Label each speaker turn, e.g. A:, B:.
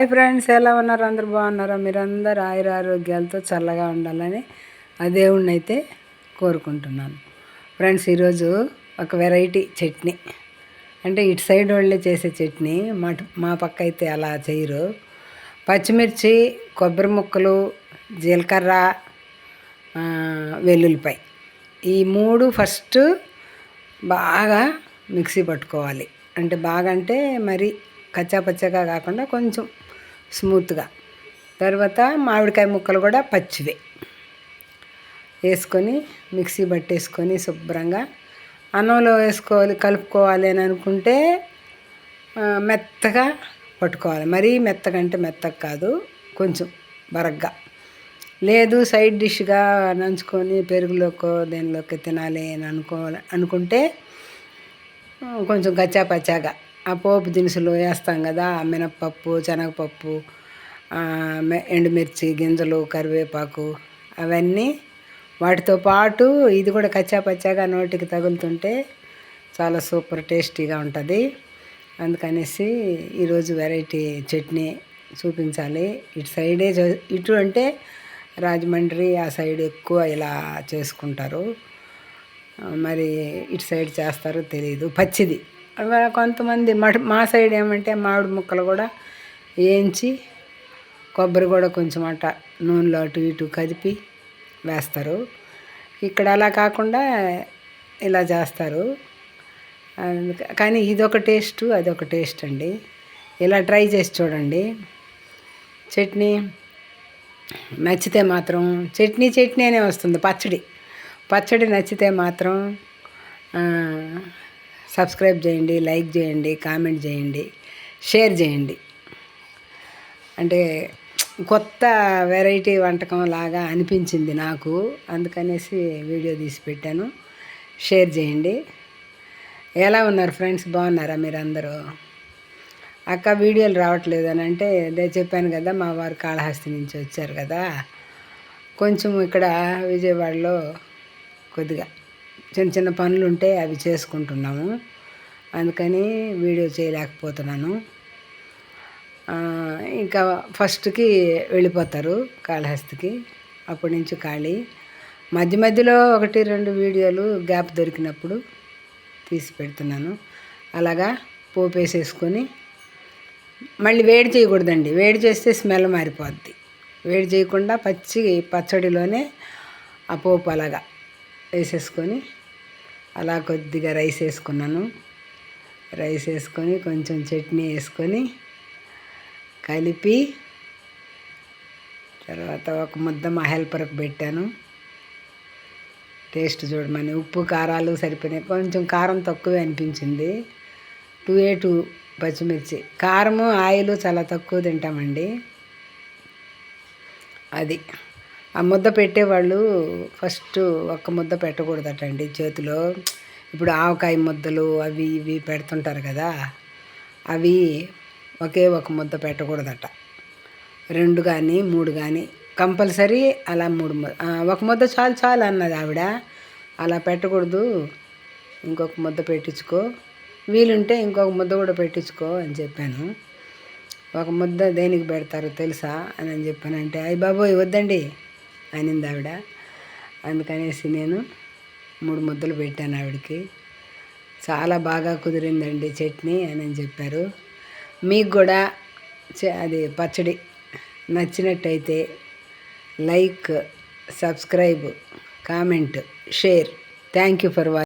A: Hi friends ఎలా ఉన్నారు? అందరు బాగున్నారా? మీరందరూ ఆయుర ఆరోగ్యాలతో చల్లగా ఉండాలని ఆ దేవుణ్ణి అయితే కోరుకుంటున్నాను. ఫ్రెండ్స్ ఈరోజు ఒక వెరైటీ చట్నీ. అంటే ఇటు సైడ్ వాళ్ళే చేసే చట్నీ మా మా పక్క అయితే అలా చేయరు. పచ్చిమిర్చి కొబ్బరి ముక్కలు జీలకర్ర వెల్లుల్లిపాయ. ఈ మూడు ఫస్ట్ బాగా మిక్సీ పట్టుకోవాలి. అంటే బాగా అంటే మరి కచ్చాపచ్చగా కాకుండా కొంచెం స్మూత్గా. తర్వాత మామిడికాయ ముక్కలు కూడా పచ్చివే. వేసుకొని మిక్సీ పట్టేసుకొని శుభ్రంగా అన్నంలో వేసుకోవాలి కలుపుకోవాలి అని అనుకుంటే మెత్తగా పట్టుకోవాలి. మరీ మెత్తగా అంటే మెత్తగా కాదు కొంచెం బరగ్గా. లేదు సైడ్ డిష్గా నంచుకొని పెరుగులోకో దేనిలోకి తినాలి అని అనుకోవాలి అనుకుంటే కొంచెం గచ్చా పచ్చాగా ఆ పోపు దినుసులు వేస్తాం కదా మినప్పప్పు శనగపప్పు ఎండుమిర్చి గింజలు కరివేపాకు అవన్నీ వాటితో పాటు ఇది కూడా కచ్చా పచ్చాగా నోటికి తగులుతుంటే చాలా సూపర్ టేస్టీగా ఉంటుంది. అందుకనేసి ఈరోజు వెరైటీ చట్నీ చూపించాలి. ఇటు సైడే ఇటు అంటే రాజమండ్రి ఆ సైడ్ ఎక్కువ ఇలా చేసుకుంటారు. మరి ఇటు సైడ్ చేస్తారో తెలియదు పచ్చిది. కొంతమంది మా సైడ్ ఏమంటే మామిడి ముక్కలు కూడా వేయించి కొబ్బరి కూడా కొంచెం అట్ట నూనెలో అటు ఇటు కదిపి వేస్తారు. ఇక్కడ అలా కాకుండా ఇలా చేస్తారు. కానీ ఇదొక టేస్ట్ అదొక టేస్ట్ అండి. ఇలా ట్రై చేసి చూడండి. చట్నీ నచ్చితే మాత్రం చట్నీ చట్నీ అనే వస్తుంది పచ్చడి. పచ్చడి నచ్చితే మాత్రం సబ్స్క్రైబ్ చేయండి లైక్ చేయండి కామెంట్ చేయండి షేర్ చేయండి. అంటే కొత్త వెరైటీ వంటకం లాగా అనిపించింది నాకు. అందుకనేసి వీడియో తీసి పెట్టాను. షేర్ చేయండి. ఎలా ఉన్నారు ఫ్రెండ్స్? బాగున్నారా మీరందరూ? అక్క వీడియోలు రావట్లేదు అని అంటే అదే చెప్పాను కదా మా వారు కాళహస్తి నుంచి వచ్చారు కదా. కొంచెం ఇక్కడ విజయవాడలో కొద్దిగా చిన్న చిన్న పనులు ఉంటే అవి చేసుకుంటున్నాము. అందుకని వీడియో చేయలేకపోతున్నాను. ఇంకా ఫస్ట్కి వెళ్ళిపోతారు కాళహస్తికి అప్పటి నుంచి ఖాళీ. మధ్య మధ్యలో ఒకటి రెండు వీడియోలు గ్యాప్ దొరికినప్పుడు తీసి పెడుతున్నాను. అలాగా పోపు వేసేసుకొని మళ్ళీ వేడి చేయకూడదండి. వేడి చేస్తే స్మెల్ మారిపోద్ది. వేడి చేయకుండా పచ్చి పచ్చడిలోనే ఆ పోపు అలాగా వేసేసుకొని అలా కొద్దిగా రైస్ వేసుకున్నాను. రైస్ వేసుకొని కొంచెం చట్నీ వేసుకొని కలిపి తర్వాత ఒక ముద్ద మా హెల్పర్కి పెట్టాను. టేస్ట్ చూడమని. ఉప్పు కారాలు సరిపోయినాయి. కొంచెం కారం తక్కువే అనిపించింది. టూ ఏ టూ పచ్చిమిర్చి. కారము ఆయిల్ చాలా తక్కువ తింటామండి. అది. ఆ ముద్ద పెట్టేవాళ్ళు ఫస్ట్ ఒక్క ముద్ద పెట్టకూడదటండి చేతిలో. ఇప్పుడు ఆవకాయ ముద్దలు అవి ఇవి పెడుతుంటారు కదా అవి ఒకే ఒక ముద్ద పెట్టకూడదట. రెండు కానీ మూడు కానీ కంపల్సరీ అలా మూడు ఒక ముద్ద చాలు చాలు అన్నది ఆవిడ. అలా పెట్టకూడదు ఇంకొక ముద్ద పెట్టించుకో. వీలుంటే ఇంకొక ముద్ద కూడా పెట్టించుకో అని చెప్పాను. ఒక ముద్ద దేనికి పెడతారో తెలుసా అని అని చెప్పానంటే అయ్యి బాబోయ్ వద్దండి. అనింది ఆవిడ అందుకనేసి నేను మూడు ముద్దలు పెట్టాను ఆవిడకి. చాలా బాగా కుదిరిందండి చట్నీ అని చెప్పారు. మీకు కూడా అది పచ్చడి నచ్చినట్టయితే like subscribe comment share. Thank you for watching